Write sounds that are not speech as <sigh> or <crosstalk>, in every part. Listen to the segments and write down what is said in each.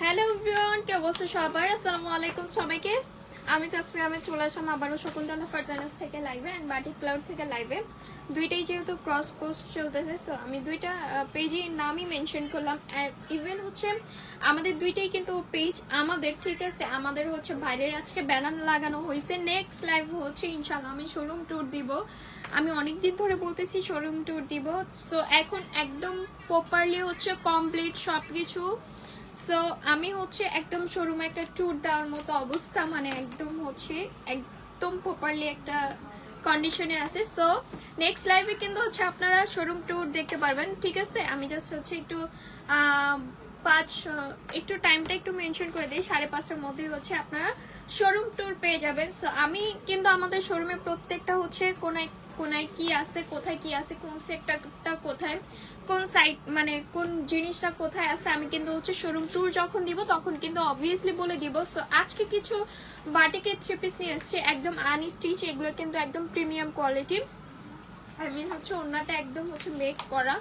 Hello সবার? আসসালামু আলাইকুম সবাইকে। আমি আমি চলে আসলাম আবারও শকুন্তলা ফার্জানাস থেকে লাইভে অ্যান্ড বাটিক ক্লাউড থেকে লাইভে দুইটাই যেহেতু ক্রস পোস্ট চলতেছে সো আমি দুইটা পেজের নামই মেনশন করলাম। ইভেন হচ্ছে আমাদের দুইটাই কিন্তু পেজ আমাদের, ঠিক আছে? আমাদের হচ্ছে বাইরের আজকে ব্যানার লাগানো হয়েছে। নেক্সট লাইভ হচ্ছে ইনশাল্লাহ আমি শোরুম ট্যুর দিব। আমি অনেকদিন ধরে বলতেছি শোরুম ট্যুর দিব। সো এখন একদম প্রপারলি হচ্ছে কমপ্লিট সব কিছু সো আমি হচ্ছে একদম শোরুমে একটা ট্যুর দেওয়ার মতো অবস্থা মানে একদম হচ্ছে একদম প্রপারলি একটা কন্ডিশনে আছে। সো নেক্সট লাইভে কিন্তু হচ্ছে আপনারা শোরুম ট্যুর দেখতে পারবেন। ঠিক আছে? আমি জাস্ট হচ্ছে একটু পাঁচ একটু টাইমটা একটু মেনশন করে দিই, সাড়ে পাঁচটার মধ্যেই হচ্ছে আপনারা শোরুম ট্যুর পেয়ে যাবেন। সো আমি কিন্তু আমাদের শোরুমের প্রত্যেকটা হচ্ছে কোনায় কোনায় কি আছে, কোথায় কি আছে, কোন সেক্টরটা কোথায়, কোন সাইট মানে কোন জিনিসটা কোথায় আছে, আমি কিন্তু হচ্ছে শোরুম ট্যুর যখন দিব, তখন কিন্তু অবভিয়াসলি বলে দিব। সো আজকে কিছু বাটিকের থ্রি নিয়ে এসেছি, একদম আনস্টিচ এগুলো কিন্তু একদম প্রিমিয়াম কোয়ালিটি আই মিন হচ্ছে ওনাটা একদম হচ্ছে মেক করা।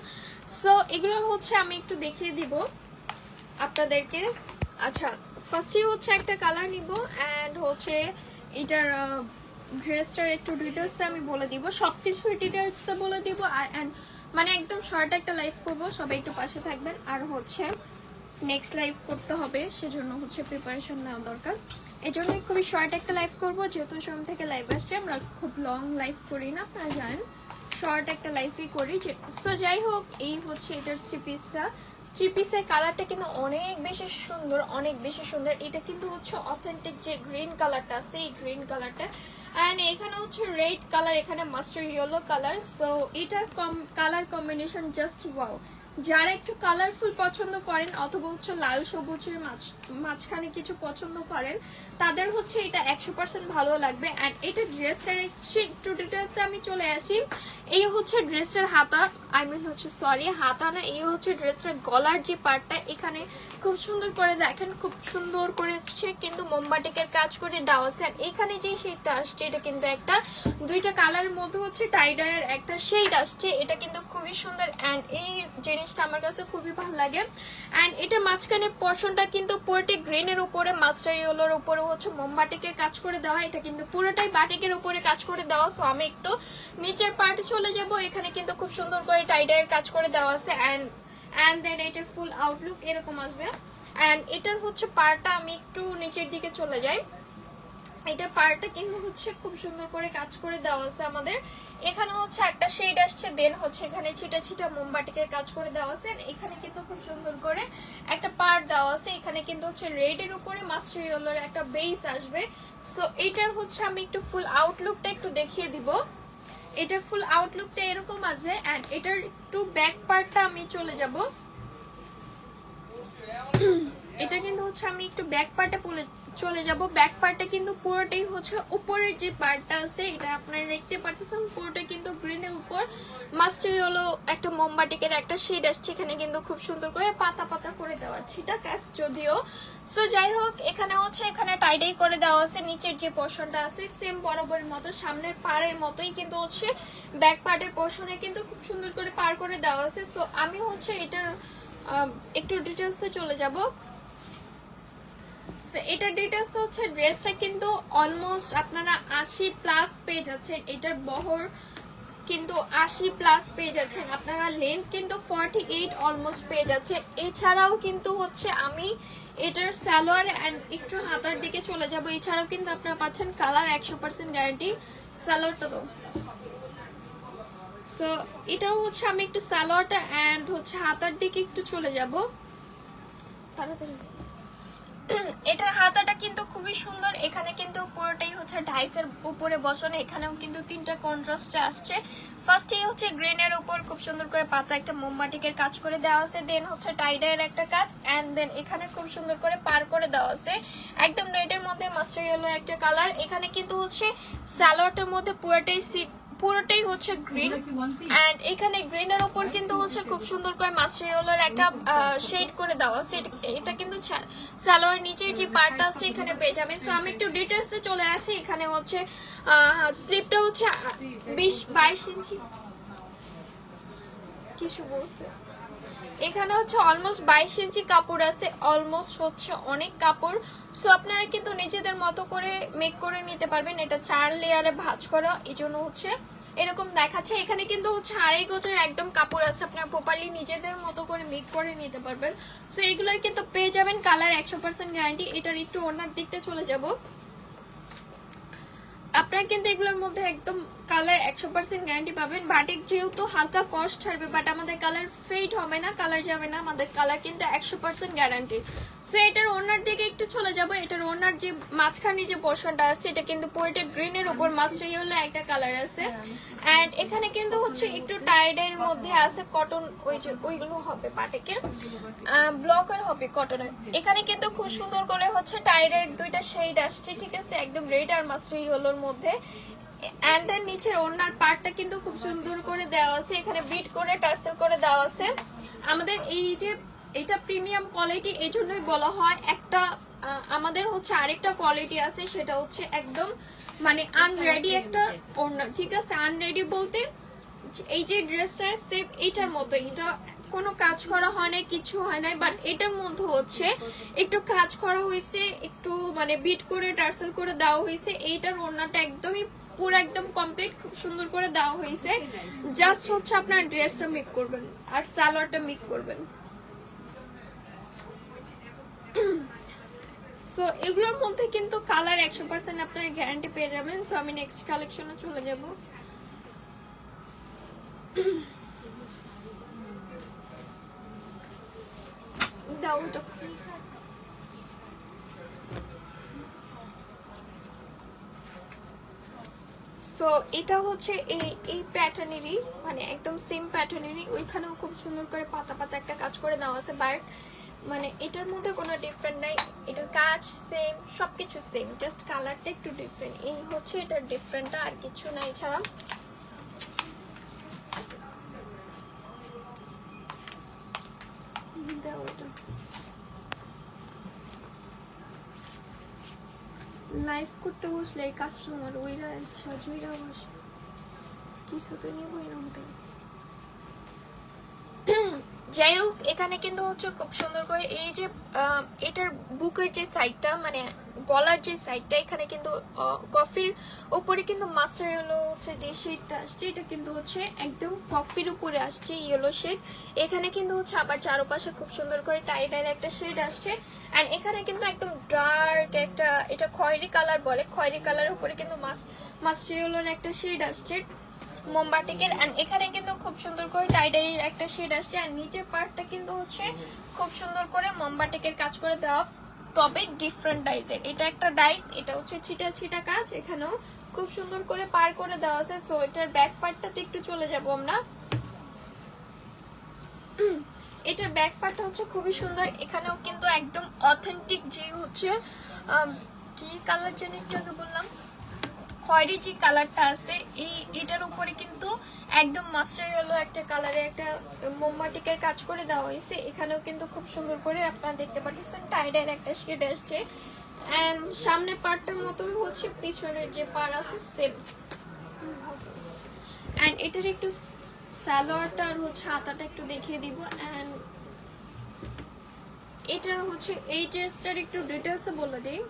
সো এগুলো হচ্ছে আমি একটু দেখিয়ে দিব। আপনাদেরকে। আচ্ছা ফার্স্টে হচ্ছে একটা কালার নিব অ্যান্ড হচ্ছে এটার ড্রেসটার একটু ডিটেলস আমি বলে দিব। সব কিছুর ডিটেলস বলে দিব আর অ্যান্ড মানে একদম শর্ট একটা লাইভ করব। সবাই একটু পাশে থাকবেন। আর হচ্ছে নেক্সট লাইভ করতে হবে, সেজন্য হচ্ছে প্রিপারেশন নেওয়া দরকার। এই জন্যই খুবই শর্ট একটা লাইভ করব, যেহেতু শোরুম থেকে লাইভ আসছে। আমরা খুব লং লাইভ করি না, আপনারা জানেন। শর্ট একটা লাইফই করি। সো যাই হোক, এই হচ্ছে এটার থ্রি পিসটা থ্রি পিসের কালারটা কিন্তু অনেক বেশি সুন্দর, অনেক বেশি সুন্দর। এটা কিন্তু হচ্ছে অথেন্টিক যে গ্রিন কালারটা আছে এই গ্রিন কালারটা অ্যান্ড এখানে হচ্ছে রেড কালার এখানে মাস্টার ইয়েলো কালার সো এটা কম কালার কম্বিনেশন জাস্ট ওয়াও যারা একটু কালারফুল পছন্দ করেন অথবা হচ্ছে লাল সবুজের মাঝ মাঝখানে কিছু পছন্দ করেন, তাদের হচ্ছে এটা একশো পার্সেন্ট ভালো লাগবে। অ্যান্ড এটা ড্রেসটার একটু ডিটেলসে আমি চলে আসি। এই হচ্ছে ড্রেসটার হাতা আই মিন হচ্ছে সরি হাতা না, এই হচ্ছে ড্রেসটার গলার যে পার্টটা এখানে খুব সুন্দর করে দেখেন, খুব সুন্দর করে হচ্ছে কিন্তু মোমবাটিকের কাজ করে আছে। আর এখানে যে শেডটা আসছে, এটা কিন্তু একটা, দুইটা কালারের মধ্যে হচ্ছে টাইডারের একটা শেড আসছে, এটা কিন্তু খুবই সুন্দর অ্যান্ড এই জিনিসটা আমার কাছে খুবই ভালো লাগে অ্যান্ড এটা মাঝখানে পশনটা কিন্তু পুরোটি গ্রিনের উপরে, মাস্টার ইয়েলোর উপরে হচ্ছে মোমবাটিকের কাজ করে দেওয়া এটা কিন্তু পুরোটাই বাটিকের উপরে কাজ করে দেওয়া সো আমি একটু নিচের পার্টে চলে যাব। এখানে কিন্তু খুব সুন্দর করে টাইডারের কাজ করে দেওয়া আছে অ্যান্ড অ্যান্ড দেন এটার ফুল আউটলুক এরকম আসবে। অ্যান্ড এটার হচ্ছে পার্টটা আমি একটু নিচের দিকে চলে যাই। এটার পার্টটা কিন্তু হচ্ছে খুব সুন্দর করে কাজ করে দেওয়া আছে আমাদের। এখানে হচ্ছে একটা শেড আসছে দেন হচ্ছে এখানে ছিটা ছিটা মোমবাটিকে কাজ করে দেওয়া আছে। এখানে কিন্তু খুব সুন্দর করে একটা পার্ট দেওয়া আছে। এখানে কিন্তু হচ্ছে রেড এর উপরে মাস্টার ইয়েলোর একটা বেস আসবে। সো এটার হচ্ছে আমি একটু ফুল আউটলুকটা একটু দেখিয়ে দিব। এটার ফুল আউটলুকটা এরকম আসবে। এন্ড এটার একটু ব্যাক পার্টটা আমি চলে যাব। <clears throat> এটা কিন্তু হচ্ছে আমি একটু ব্যাক পার্টে চলে যাব। ব্যাক পার্টটা কিন্তু পুরোটাই হচ্ছে উপরের যে পার্টটা আছে, এটা আপনারা দেখতে পাচ্ছেন। পুরোটা কিন্তু গ্রিনের উপর। মাস্টার হলো একটা মোমবাটিকের একটা শেড আসছে, এখানে কিন্তু খুব সুন্দর করে পাতা পাতা করে দেওয়া ছিটা কাজ যদিও। সো যাই হোক, এখানে হচ্ছে, এখানে টাইডাই করে দেওয়া আছে। নিচের যে পোর্শনটা আছে সেম বরাবরের মতো, সামনের পাড়ের মতোই কিন্তু হচ্ছে ব্যাক পার্টের পোর্শনে কিন্তু খুব সুন্দর করে পার করে দেওয়া আছে। সো আমি হচ্ছে এটার একটু ডিটেলসে চলে যাব। So, এটার ডিটেলস হচ্ছে ড্রেসটা কিন্তু অলমোস্ট আপনারা আশি প্লাস পেয়ে যাচ্ছেন। এটার বহর কিন্তু আশি প্লাস পেয়ে যাচ্ছেন। আপনারা লেন্থ কিন্তু ফর্টি এইট অলমোস্ট পেয়ে যাচ্ছেন। এছাড়াও কিন্তু হচ্ছে আমি এটার স্যালোয়ার অ্যান্ড একটু হাতার দিকে চলে যাব। এছাড়াও কিন্তু আপনারা পাচ্ছেন কালার একশো পার্সেন্ট গ্যারান্টি স্যালোয়ারটা তো সো এটাও হচ্ছে আমি একটু স্যালোয়ারটা অ্যান্ড হচ্ছে হাতার দিকে একটু চলে যাব। তাড়াতাড়ি। <coughs> এটার হাতাটা কিন্তু খুবই সুন্দর। এখানে কিন্তু পুরোটাই হচ্ছে ডাইসের উপরে বসানো। এখানেও কিন্তু তিনটা কন্ট্রাস্ট আসছে। ফার্স্টেই হচ্ছে গ্রেনের উপর খুব সুন্দর করে পাতা একটা মোমবাটিকের কাজ করে দেওয়া আছে। দেন হচ্ছে টাইডায়ের একটা কাজ। অ্যান্ড দেন এখানে খুব সুন্দর করে পার করে দেওয়া আছে। একদম রেডের মধ্যে মাস্টার ইয়েলো একটা কালার এখানে কিন্তু হচ্ছে স্যালোয়ারটার মধ্যে পুরোটাই পুরোটাই হচ্ছে গ্রিন এন্ড এখানে গ্রিনের ওপর কিন্তু হচ্ছে খুব সুন্দর করে মাসরিওলার একটা শেড করে দেওয়া এটা কিন্তু সালোয়ার নিচের যে পার্টটা আছে, এখানে পেয়ে যাবেন। সো আমি একটু ডিটেলসে চলে আসি। এখানে হচ্ছে স্লিপটা হচ্ছে বিশ, বাইশ ইঞ্চি। কিছু বলছে? এখানে হচ্ছে অলমোস্ট বাইশ ইঞ্চি কাপড় আছে অলমোস্ট হচ্ছে অনেক কাপড়। সো আপনারা কিন্তু নিজেদের মতো করে মেক করে নিতে পারবেন। এটা চার লেয়ারে ভাজ করা এই জন্য হচ্ছে এরকম দেখাচ্ছে। এখানে কিন্তু হচ্ছে আড়াই গজের একদম কাপড় আছে। আপনারা প্রপারলি নিজেদের মতো করে মেক করে নিতে পারবেন। সো এগুলোর কিন্তু পেয়ে যাবেন কালার একশো পার্সেন্ট গ্যারান্টি এটার একটু অন্যার দিকটা চলে যাব। আপনারা কিন্তু এগুলোর মধ্যে একদম কালার একশো পার্সেন্ট গ্যারান্টি পাবেন। বাটিক যেহেতু হালকা কস্ট ছাড়বে বাট আমাদের কালার ফেড হবে না কালার যাবে না আমাদের কালার কিন্তু একশো পার্সেন্ট গ্যারান্টি সো এটার ওনার দিকে একটু চলে যাব। এটার ওনার যে মাঝখানে যে পোর্শনটা আছে এটা কিন্তু পোয়েটে গ্রিনের উপর মাস্টার ইয়েলো একটা কালার আছে। অ্যান্ড এখানে কিন্তু হচ্ছে একটু টাইডের মধ্যে আছে কটন ওই যে ওইগুলো হবে বাটিকের ব্লকার হবে কটনের এখানে কিন্তু খুব সুন্দর করে হচ্ছে টাইডের দুইটা শেড আসছে ঠিক আছে? একদম রেড আর মাস্টার ইয়েলোর মধ্যে। অ্যান্ড দেন নিচের ওনার পার্টটা কিন্তু খুব সুন্দর করে দেওয়া আছে। এখানে বিট করে, টার্সেল করে দেওয়া আছে। আমাদের এই যে এটা প্রিমিয়াম কোয়ালিটি এই জন্যই বলা হয় একটা আমাদের হচ্ছে আরেকটা কোয়ালিটি আছে, সেটা হচ্ছে একদম মানে আনরেডি একটা ওড়না। ঠিক আছে? আনরেডি বলতে এই যে ড্রেসটা সেম এইটার মতো এটা কোনো কাজ করা হয় না কিছু হয় নাই বাট এটার মধ্যে হচ্ছে একটু কাজ করা হয়েছে, একটু মানে বিট করে, টার্সেল করে দেওয়া হয়েছে। এইটার ওড়নাটা একদমই পুরো একদম কমপ্লিট খুব সুন্দর করে দেওয়া হয়েছে। জাস্ট হচ্ছে আপনার ড্রেসটা মেক করবেন আর সালোয়ারটা মেক করবেন। সো এগুলোর মধ্যে কিন্তু কালার একশো পার্সেন্ট আপনার গ্যারান্টি পেয়ে যাবেন। সো আমি নেক্সট কালেকশনে চলে যাব। দাও সো এটা হচ্ছে এই এই প্যাটার্নেরই মানে একদম সেম প্যাটার্নেরই ওইখানেও খুব সুন্দর করে পাতা পাতা একটা কাজ করে দেওয়া আছে বাট মানে এটার মধ্যে কোনো ডিফারেন্ট নাই, এটার কাজ সেম সব কিছু সেম জাস্ট কালারটা একটু ডিফারেন্ট এই হচ্ছে এটার ডিফারেন্টটা আর কিছু নাই ছাড়া দাও এটা লাইভ করতে বসলে কাস্টমার ওইরা সজুইরা বসে। কিছু তো নিয়ে বই না হতে যাই হোক এখানে কিন্তু হচ্ছে খুব সুন্দর করে এই যে এটার বুকের যে সাইডটা মানে গলার যে সাইডটা এখানে কিন্তু কফির উপরে কিন্তু মাস্টার ইয়েলো হচ্ছে যে শেডটা আসছে, এটা কিন্তু হচ্ছে একদম কফির উপরে আসছে ইয়েলো শেড এখানে কিন্তু হচ্ছে আবার চারপাশে খুব সুন্দর করে টাইডার একটা শেড আসছে। অ্যান্ড এখানে কিন্তু একদম ডার্ক একটা, এটা খয়েরি কালার বলে, খয়েরি কালার উপরে কিন্তু মাস্টার ইয়েলোর একটা শেড আসছে। মোমবাটিকের অ্যান্ড এখানে কিন্তু খুব সুন্দর করে টাইডাই একটা শেড আসছে আর নিচের পার্টটা কিন্তু হচ্ছে খুব সুন্দর করে মোমবাটিকের কাজ করে দেওয়া, তবে ডিফারেন্ট ডাইসের এটা একটা ডাইস এটা হচ্ছে ছিটা ছিটা কাজ, এখানেও খুব সুন্দর করে পার করে দেওয়া আছে সো এটার ব্যাক পার্টটাতে একটু চলে যাব আমরা। <clears throat> এটার ব্যাক পার্টটা হচ্ছে খুবই সুন্দর, এখানেও কিন্তু একদম অথেন্টিক যে হচ্ছে কি কালার জানি একটু আগে বললাম? খয়েরি যে কালারটা আছে, এই, এটার উপরে কিন্তু একদম মাস্টার ইয়েলো একটা কালারে একটা মোমবাটিকের কাজ করে দেওয়া হয়েছে। এখানেও কিন্তু খুব সুন্দর করে আপনারা দেখতে পাচ্ছেন টাইডের একটা শেড আসছে। অ্যান্ড সামনের পার্টটার মতোই হচ্ছে, পিছনের যে পার আছে, সেম। অ্যান্ড এটার একটু সালোয়ারটা আর হচ্ছে হাতাটা একটু দেখিয়ে দিব। অ্যান্ড এটার হচ্ছে, এই ড্রেসটার একটু ডিটেলসে বলে দিই।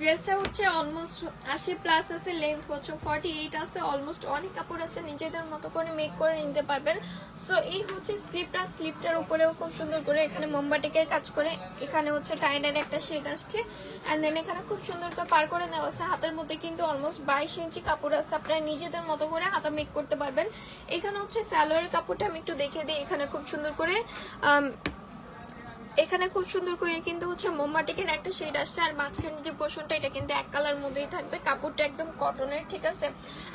ড্রেসটা হচ্ছে অলমোস্ট আশি প্লাস আছে লেন্থ হচ্ছে ফর্টি এইট আছে অলমোস্ট অনেক কাপড় আছে, নিজেদের মতো করে মেক করে নিতে পারবেন। সো এই হচ্ছে স্লিপটা স্লিপটার উপরেও খুব সুন্দর করে এখানে মোমবাটিকের কাজ করে, এখানে হচ্ছে টাইনের একটা শেড আসছে। অ্যান্ড দেন এখানে খুব সুন্দর করে পার করে দেওয়া আছে, হাতের মধ্যে কিন্তু অলমোস্ট বাইশ ইঞ্চি কাপড় আছে, আপনারা নিজেদের মতো করে হাতা মেক করতে পারবেন। এখানে হচ্ছে স্যালোয়ারের কাপড়টা আমি একটু দেখে দিই, এখানে খুব সুন্দর করে এখানে খুব সুন্দর করে কিন্তু হচ্ছে মোমবাটিকের একটা শেড আসছে, আর মাঝখানে যে পোষণটা এটা কিন্তু এক কালার মধ্যেই থাকবে। কাপড়টা একদম কটনের ঠিক আছে?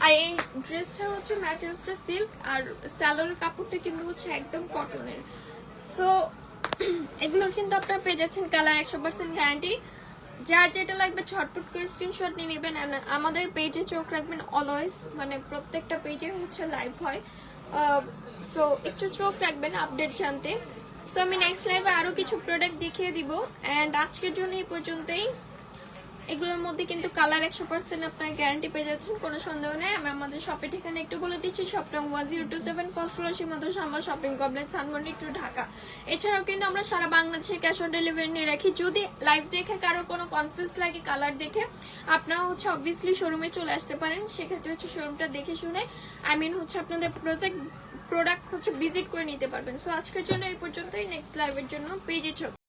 আর এই ড্রেসটা হচ্ছে ম্যাটেরিয়ালসটা সিল্ক আর স্যালোর কাপড়টা কিন্তু হচ্ছে একদম কটনের সো এগুলোর কিন্তু আপনারা পেয়ে যাচ্ছেন কালার একশো পার্সেন্ট গ্যারান্টি যার যেটা লাগবে ছটপট করে স্ক্রিনশট নিয়ে নেবেন আমাদের পেজে চোখ রাখবেন অলওয়েজ মানে প্রত্যেকটা পেজে হচ্ছে লাইভ হয়। সো একটু চোখ রাখবেন আপডেট জানতে। সো আমি নেক্সট লাইভে আরও কিছু প্রোডাক্ট দেখিয়ে দিব অ্যান্ড আজকের জন্য এই পর্যন্তই। এগুলোর মধ্যে কিন্তু কালার একশো পার্সেন্ট আপনার গ্যারান্টি পেয়ে যাচ্ছেন, কোনো সন্দেহ নেই। আমি আমাদের শপের ঠিকানা একটু বলে দিচ্ছি shop Rong one zero two seven first floor Shimanto আমার shopping complex Dhanmondi two Dhaka. এছাড়াও কিন্তু আমরা সারা বাংলাদেশে ক্যাশ অন ডেলিভারি নিয়ে রাখি। যদি লাইভ দেখে কারও কোনো কনফিউজ লাগে কালার দেখে আপনারা হচ্ছে অবভিয়াসলি শোরুমে চলে আসতে পারেন। সেক্ষেত্রে হচ্ছে শোরুমটা দেখে শুনে আই মিন হচ্ছে আপনাদের প্রজেক্ট প্রোডাক্ট হচ্ছে ভিজিট করে নিতে পারবেন। সো আজকের জন্য এই পর্যন্তই। নেক্সট লাইভের জন্য পেজে